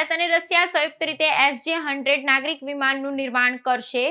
ભારત અને રશિયા સંયુક્ત રીતે એસજે હંડ્રેડ નાગરિક વિમાનનું નિર્માણ કરશે.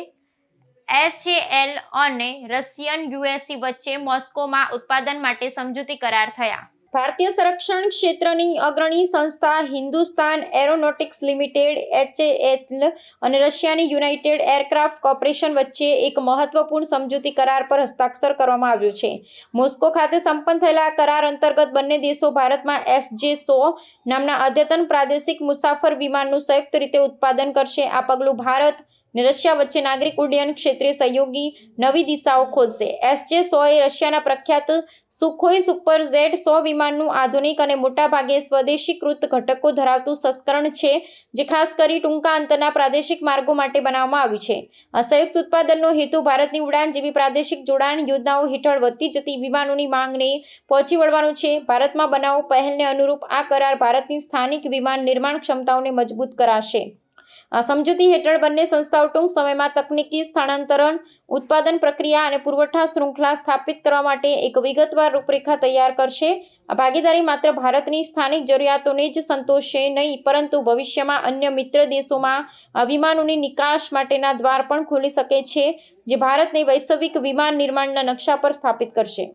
એચએએલ અને રશિયન યુએસી વચ્ચે મોસ્કોમાં ઉત્પાદન માટે સમજૂતી કરાર થયા. ભારતીય સંરક્ષણ ક્ષેત્રની અગ્રણી સંસ્થા હિન્દુસ્તાન એરોનોટિક્સ લિમિટેડ, એચએએલ અને રશિયાની યુનાઇટેડ એરક્રાફ્ટ કોર્પોરેશન વચ્ચે એક મહત્વપૂર્ણ સમજૂતી કરાર પર હસ્તાક્ષર કરવામાં આવ્યું છે. મોસ્કો ખાતે સંપન્ન થયેલા કરાર અંતર્ગત બંને દેશો ભારતમાં એસજે સો નામના અદ્યતન પ્રાદેશિક મુસાફર વિમાનનું સંયુક્ત રીતે ઉત્પાદન કરશે. આ પગલું ભારત અને રશિયા વચ્ચે નાગરિક ઉડ્ડયન ક્ષેત્રે સહયોગી નવી દિશાઓ ખોલશે. એસજે સો એ રશિયાના પ્રખ્યાત સુખોઈ સુપર ઝેડ સો વિમાનનું આધુનિક અને મોટાભાગે સ્વદેશીકૃત ઘટકો ધરાવતું સંસ્કરણ છે, જે ખાસ કરી ટૂંકા અંતરના પ્રાદેશિક માર્ગો માટે બનાવવામાં આવ્યું છે. આ સંયુક્ત ઉત્પાદનનો હેતુ ભારતની ઉડાન જેવી પ્રાદેશિક જોડાણ યોજનાઓ હેઠળ વધતી જતી વિમાનોની માંગને પહોંચી વળવાનું છે. ભારતમાં બનાવો પહેલને અનુરૂપ આ કરાર ભારતની સ્થાનિક વિમાન નિર્માણ ક્ષમતાઓને મજબૂત કરાશે. આ સમજૂતી હેઠળ બંને સંસ્થાઓ ટૂંક સમયમાં તકનીકી સ્થાનાંતરણ, ઉત્પાદન પ્રક્રિયા અને પુરવઠા શૃંખલા સ્થાપિત કરવા માટે એક વિગતવાર રૂપરેખા તૈયાર કરશે. આ ભાગીદારી માત્ર ભારતની સ્થાનિક જરૂરિયાતોને જ સંતોષશે નહીં, પરંતુ ભવિષ્યમાં અન્ય મિત્ર દેશોમાં વિમાનોની નિકાસ માટેના દ્વાર પણ ખોલી શકે છે, જે ભારતને વૈશ્વિક વિમાન નિર્માણના નકશા પર સ્થાપિત કરશે.